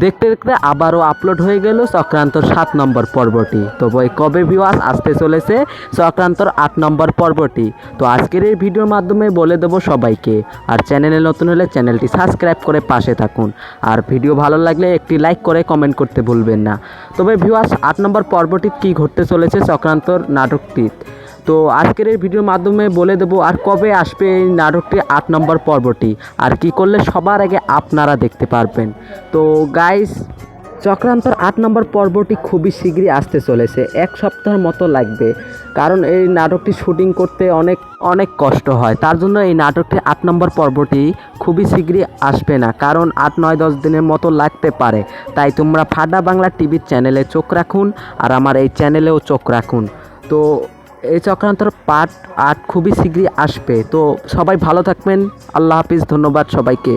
দেখতে দেখতে আবারও আপলোড হয়ে গেল চক্রান্তর সাত নম্বর পর্বটি। তো বই কবে ভিউয়ার্স আসতে চলেছে? চক্রান্তর আট নম্বর পর্বটি। তো আজকের এই ভিডিওর মাধ্যমে বলে দেবো সবাইকে, আর চ্যানেলে নতুন হলে চ্যানেলটি সাবস্ক্রাইব করে পাশে থাকুন। আর ভিডিও ভালো লাগলে একটি লাইক করে কমেন্ট করতে ভুলবেন না। তবে ভিউয়ার্স আট নম্বর পর্বটি কী ঘটতে চলেছে চক্রান্তর নাটকটি তো আজকের এই ভিডিওর মাধ্যমে বলে দেবো আর কবে আসবে এই নাটকটি আট নম্বর পর্বটি? আর কি করলে সবার আগে আপনারা দেখতে পারবেন। তো গাইস চক্রান্তর আট নম্বর পর্বটি খুবই শীঘ্রই আসতে চলেছে। এক সপ্তাহের মতো লাগবে। কারণ এই নাটকটি শুটিং করতে অনেক অনেক কষ্ট হয়। তার জন্য এই নাটকটি আট নম্বর পর্বটি খুবই শীঘ্রই আসবে না। কারণ আট, নয়, দশ দিনের মতো লাগতে পারে। তাই তোমরা ফাডা বাংলা টিভির চ্যানেলে চোখ রাখুন আর আমার এই চ্যানেলেও চোখ রাখুন। তো এই চক্রান্তর পার্ট আট খুবই শীঘ্রই আসবে। তো সবাই ভালো থাকবেন। আল্লাহ হাফিজ। ধন্যবাদ সবাইকে।